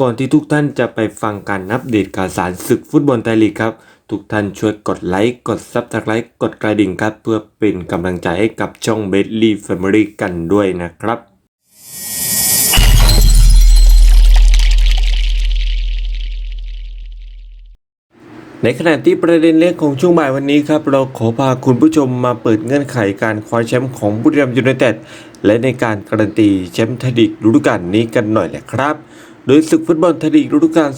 ก่อนที่ทุกท่านจะไปฟังการอัปเดตข่าวสารศึกฟุตบอลไทยลีกครับ ทุกท่านช่วยกดไลค์ กดซับสไครต์กดกระดิ่งครับ เพื่อเป็นกำลังใจให้กับช่องเบสลี่แฟมิลี่กันด้วยนะครับ ในขณะที่ประเด็นเล็กของช่วงบ่ายวันนี้ครับ เราขอพาคุณผู้ชมมาเปิดเงื่อนไขการคว้าแชมป์ของบุรีรัมย์ยูไนเต็ดและในการการันตีแชมป์ไทยลีกฤดูกาลนี้กันหน่อยแหละครับ โดยศึกฟุตบอลไทยลีกฤดูกาล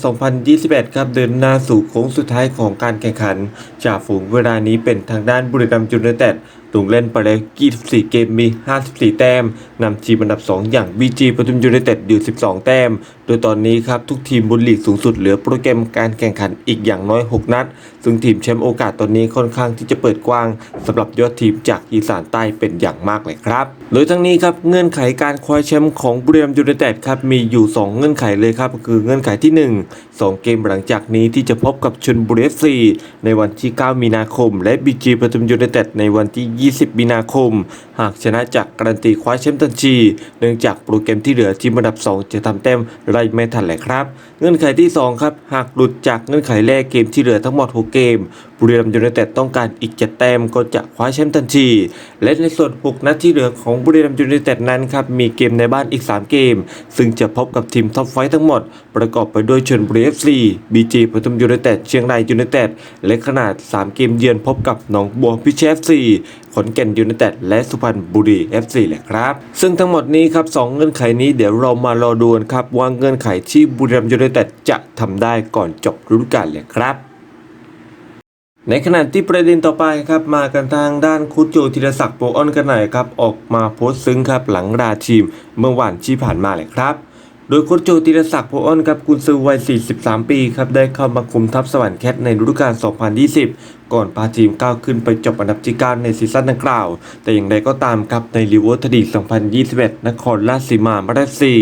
2021 ครับเดินหน้าสู่โค้งสุดท้ายของการแข่งขัน จากฝูงเวลานี้เป็นทางด้านบุรีรัมย์ยูไนเต็ด ลงเล่นไปแล้ว24 เกมมี 54 แต้มนำทีมอันดับ 2 อย่าง BG ปทุมยูไนเต็ดอยู่ 12 แต้ม โดยตอนนี้ครับ ทุกทีมบนลีกสูงสุดเหลือโปรแกรมการแข่งขันอีกอย่างน้อย 6 นัด ซึ่งทีมแชมป์โอกาสตอนนี้ค่อนข้างที่จะเปิดกว้างสำหรับยอดทีมจากอีสานใต้เป็นอย่างมากเลยครับ โดยทั้งนี้ครับเงื่อนไขการคว้าแชมป์ของบุรีรัมย์ยูไนเต็ดครับมีอยู่ 2 เงื่อนไขเลยครับคือเงื่อนไขที่ 1 2 เกมหลังจากนี้ที่จะพบกับชนบุรีเอฟซีในวันที่ 9 มีนาคม และบีจีปทุมยูไนเต็ดในวันที่20 มีนาคม หากชนะจากการันตีคว้าแชมป์ทันทีเนื่องจากโปรแกรมที่เหลือทีมอันดับ 2 จะทำแต้มไล่ไม่ทันเลยครับ เงื่อนไขที่ 2 ครับ หากหลุดจากเงื่อนไขแรกเกมที่เหลือทั้งหมด 6 เกมบุรีรัมย์ยูไนเต็ดต้องการอีก7แต้มก็จะคว้าแชมป์ทันทีและในส่วน 6 นัดที่เหลือของบุรีรัมย์ยูไนเต็ดนั้นครับมีเกมในบ้านอีก 3 เกม ซึ่งจะพบกับทีมท็อปไฟว์ทั้งหมด ประกอบไปด้วยชลบุรีเอฟซีบีจีปทุมยูไนเต็ดเชียงรายยูไนเต็ดและขนาด 3 เกมเยือนพบกับหนองบัวพิเชฟซีขอนแก่นยูไนเต็ดและสุพรรณบุรี FC แหละครับ ซึ่งทั้งหมดนี้ครับสองเงื่อนไขนี้เดี๋ยวเรามารอดูนครับว่าเงื่อนไขที่บุรีรัมย์ยูไนเต็ดจะทำได้ก่อนจบฤดูกาลเลยครับในขณะที่ประเด็นต่อไปครับมากันทางด้านคุดโจธีรศักดิ์โปออนกันหน่อยครับออกมาโพสต์ซึ้งครับหลังราทีมเมื่อวานที่ผ่านมาเลยครับ โดยโค้ชโจธีรศักดิ์โพออนครับกุนซือวัย 43 ปีครับได้เข้ามาคุมทัพสวรรค์แคทในฤดูกาล 2020 ก่อนพาทีมก้าวขึ้นไปจบอันดับที่ 9 ในซีซั่นดังกล่าว แต่อย่างไรก็ตามครับในลีเวอร์ทดี 2021 นครราชสีมามาราซี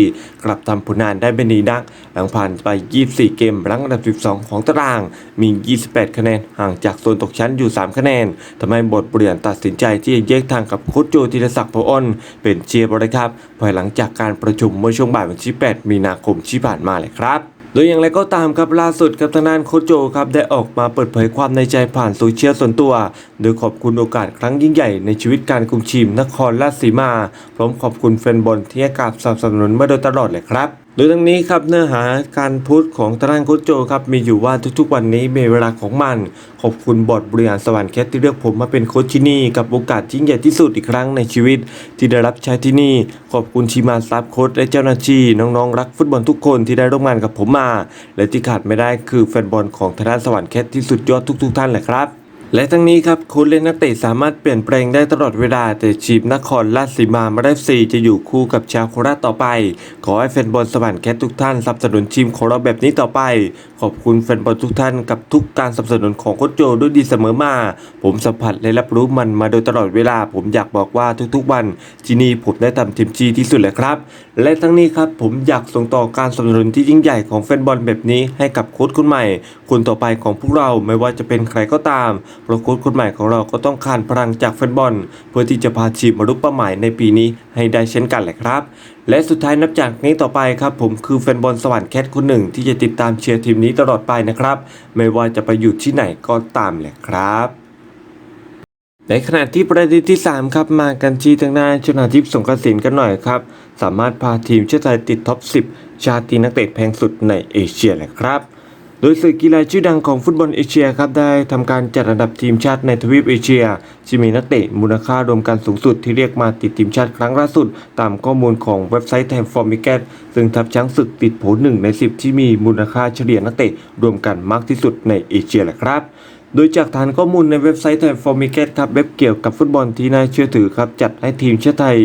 กลับทำผลงานได้ไม่ดีนัก หลังผ่านไป 24 เกมรั้งอันดับ 12 ของตาราง มี 28 คะแนนห่างจากโซนตกชั้นอยู่ 3 คะแนนทำให้บทเปลี่ยนตัดสินใจที่จะแยกทางกับโค้ชโจธีรศักดิ์พออนเป็นเชียร์บริครับภายหลังจากการประชุมเมื่อช่วงบ่ายวันที่ 8 มีนาคมที่ผ่านมาเลยครับ โดยอย่างไรก็ตามครับล่าสุดครับทางด้านโคโจครับได้ออกมาเปิดเผยความในใจผ่านโซเชียลส่วนตัว โดยขอบคุณโอกาสครั้งยิ่งใหญ่ในชีวิตการคุมทีมนครราชสีมา พร้อมขอบคุณแฟนบอลที่ให้การสนับสนุนมาโดยตลอดเลยครับโดยทั้งนี้ครับเนื้อหาการพูดของทางด้านโคชโจครับมีอยู่ว่าทุกๆวันนี้มีเวลาของมัน ขอบคุณบอร์ดบริหารสวรรค์แคทที่เลือกผมมาเป็นโคชที่นี่กับโอกาสที่ใหญ่ที่สุดอีกครั้งในชีวิต ที่ได้รับใช้ที่นี่ ขอบคุณทีมานสตาฟโค้ชและเจ้าหน้าที่น้องๆรักฟุตบอลทุกคนที่ได้ร่วมงานกับผมมา และที่ขาดไม่ได้คือแฟนบอลของทางด้านสวรรค์แคทที่สุดยอดทุก ๆ ท่านแหละครับ และทั้งนี้ครับคุณเล่นนักเตะสามารถเปลี่ยนแปลงได้ตลอดเวลา แต่ชีมนครราชสีมามาได้ซีจะอยู่คู่กับชาวโคราชต่อไป ขอให้แฟนบอลสวรรค์แคททุกท่านสนับสนุนทีมของเราแบบนี้ต่อไป ขอบคุณแฟนบอลทุกท่านกับทุกการสนับสนุนของโค้ชโจด้วยดีเสมอมา ผมสัมผัสและรับรู้มันมาโดยตลอดเวลา ผมอยากบอกว่าทุกๆวัน ที่นี่ผมได้ทำเต็มทีที่สุดเลยครับ และทั้งนี้ครับผมอยากส่งต่อการสนับสนุนที่ยิ่งใหญ่ของแฟนบอลแบบนี้ให้กับโค้ชคนใหม่ คนต่อไปของพวกเราไม่ว่าจะเป็นใครก็ตามเพราะโค้ชคนใหม่ของเราก็ต้องการพลังจากแฟนบอล เพื่อที่จะพาทีมมารุเป้าหมายในปีนี้ให้ได้เช่นกันแหละครับ และสุดท้ายนับจากนี้ต่อไปครับ ผมคือแฟนบอลสวรรค์แคทคนหนึ่งที่จะติดตามเชียร์ทีมนี้ตลอดไปนะครับ ไม่ว่าจะไปอยู่ที่ไหนก็ตามแหละครับในขณะที่ประเด็นที่ 3 ครับมากันที่ทางด้านชนาทิพย์สงกระสินกันหน่อยครับ สามารถพาทีมชาติไทยติดท็อป 10 ชาตินักเตะแพงสุดในเอเชียเลยครับ โดยสื่อกีฬาชื่อดังของฟุตบอลเอเชียครับได้ทำการจัดอันดับทีมชาติในทวีปเอเชียที่มีนักเตะมูลค่ารวมกันสูงสุดที่เรียกมาติดทีมชาติครั้งล่าสุด ตามข้อมูลของเว็บไซต์แทมฟอร์มิเกตซึ่งทัพช้างศึกติดโผหนึ่งใน 10 ที่มีมูลค่าเฉลี่ยนักเตะรวมกันมากที่สุดในเอเชียแหละครับ โดยจากฐานข้อมูลในเว็บไซต์ไทยฟอร์มิเกตครับเว็บเกี่ยวกับฟุตบอลที่น่าเชื่อถือครับ จัดให้ทีมชาติไทย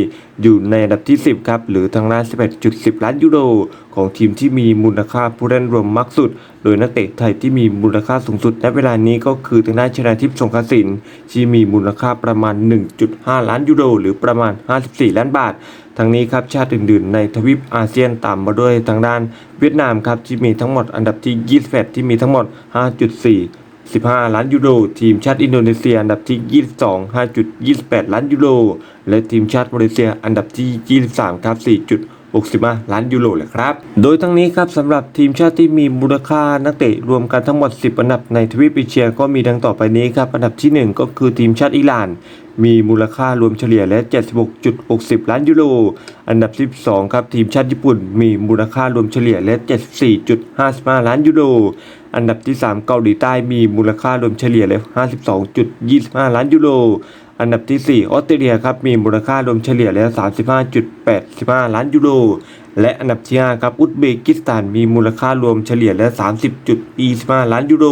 อยู่ในอันดับที่ 10 ครับ หรือทางด้าน11.10 ล้านยูโร ของทีมที่มีมูลค่าผู้เล่นรวมมากสุด โดยนักเตะไทยที่มีมูลค่าสูงสุดณเวลานี้ก็คือทางด้านชนาทิพย์สงกรสินที่มีมูลค่าประมาณ 1.5 ล้านยูโร หรือประมาณ 54 ล้านบาททั้งนี้ครับชาติอื่นๆ ในทวีปอาเซียนตามมาด้วยทางด้านเวียดนามครับที่มีทั้งหมดอันดับที่28ที่มีทั้งหมด 5.4 15 ล้านยูโร ทีมชาติอินโดนีเซียอันดับที่ 22 5.28 ล้านยูโร และทีมชาติมาเลเซียอันดับที่ 23ครับ 65 ล้านยูโรเลยครับ โดยทั้งนี้ครับสำหรับทีมชาติที่มีมูลค่านักเตะรวมกันทั้งหมด 10 อันดับในทวีปเอเชียก็มีดังต่อไปนี้ครับ อันดับทีหนึ่1 ก็คือทีมชาติอิหร่าน มีมูลค่ารวมเฉลี่ยและ 76.60 ล้านยูโร อันดับที่2ครับทีมชาติญี่ปุ่น มีมูลค่ารวมเฉลี่ยและ 74.55 ล้านยูโร อันดับที่ 3 เกาหลีใต้มีมูลค่ารวมเฉลี่ยและ 52.25 ล้านยูโร อันดับที่ 4 ออสเตรเลียครับมีมูลค่ารวมเฉลี่ยแล้ว 35.85 ล้านยูโร และอันดับที่5ครับอุซเบกิสถานมีมูลค่ารวมเฉลี่ยแล้ว30.25 ล้านยูโร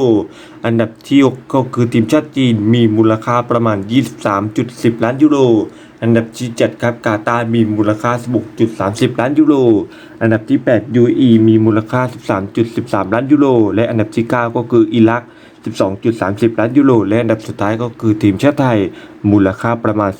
อันดับที่ 6 ก็คือทีมชาติจีนมีมูลค่าประมาณ 23.10 ล้านยูโร อันดับที่ 7 ครับกาตาร์มีมูลค่า 16.30 ล้านยูโร อันดับที่ 8 UAE มีมูลค่า 13.13 ล้านยูโร และอันดับที่ 9 ก็คืออิรัก12.30 ล้านยูโร และอันดับสุดท้ายก็คือทีมชาติไทย มูลค่าประมาณ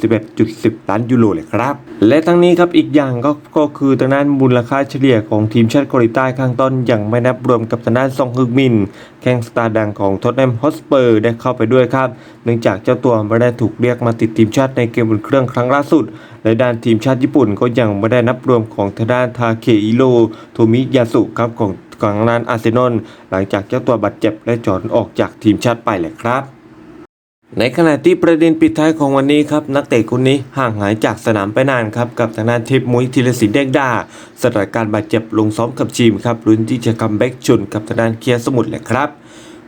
11.10 ล้านยูโรเลยครับ และทั้งนี้ครับอีกอย่างก็ก็คือทางด้านมูลค่าเฉลี่ยของทีมชาติเกาหลีใต้ข้างต้นยังไม่นับรวมกับทางด้านซองฮึกมิน แข้งสตาร์ดังของท็อตแนมฮอสเปอร์ได้เข้าไปด้วยครับ เนื่องจากเจ้าตัวไม่ได้ถูกเรียกมาติดทีมชาติในเกมบนเครื่องครั้งล่าสุด และด้านทีมชาติญี่ปุ่นก็ยังไม่ได้นับรวมของทางด้านทาเคอิโรโทมิยาสุครับของของทางด้านอาร์เซนอลหลังจากเจ้าตัวบาดเจ็บและจอดออกจากทีมชาติไปเลยครับ ในขณะที่ประเด็นปิดท้ายของวันนี้ครับนักเตะคนนี้ห่างหายจากสนามไปนานครับกับทางด้านทิพมุ้ยธีรศิลป์แดงดาสถานการณ์บาดเจ็บลงซ้อมกับทีมครับลุ้นที่จะคัมแบ็กชนกับทางด้านเคียร์สมุทรแหละครับ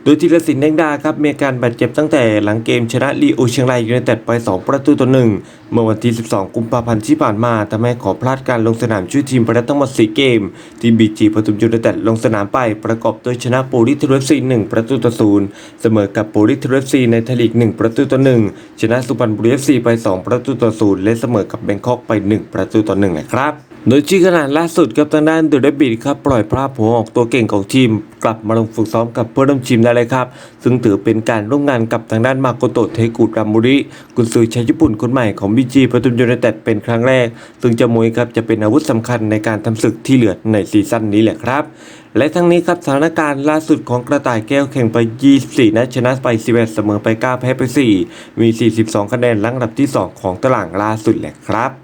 โดยธีรศิลป์แดงดาครับมีการบาดเจ็บตั้งแต่หลังเกมชนะลีโอเชียงรายยูไนเต็ดไป 2 ประตูต่อหนึ่งเมื่อวันที่ 12 กุมภาพันธ์ที่ผ่านมาทำให้ขอพลาดการลงสนามช่วยทีมไปทั้งหมด 4 เกม ที่บีจีปทุมยูไนเต็ดลงสนามไปประกอบด้วยชนะโปลิสเทโรซี1ประตูต่อศูนย์เสมอกับโปลิสเทโรซีในไทยลีก1ประตูต่อหนึ่งชนะสุพรรณบุรีเอฟซีไป 2 ประตูต่อศูนย์และเสมอกับแบงคอกไป 1 ประตูต่อหนึ่งนะครับโดยที่ขนาดล่าสุดกับทางด้านเดอะเดบิดครับปล่อยภาพหัวออกตัวเก่งของทีม กลับมาลงฝึกซ้อมกับเพื่อนร่วมทีมได้เลยครับ ซึ่งถือเป็นการร่วมงานกับทางด้านมาโกโตะเทกุรามุริกุนซือชาวญี่ปุ่นคนใหม่ของบีจีปทุมยูไนเต็ดเป็นครั้งแรก ซึ่งจามุยครับจะเป็นอาวุธสำคัญในการทำศึกที่เหลือในซีซั่นนี้แหละครับและทั้งนี้ครับสถานการณ์ล่าสุดของกระต่ายแก้วแข่งไป 24 นัดชนะไป 11 เสมอไป 9 แพ้ไป 4 มี 42 คะแนนลังอันดับที่ 2 ของตารางล่าสุดแหละครับ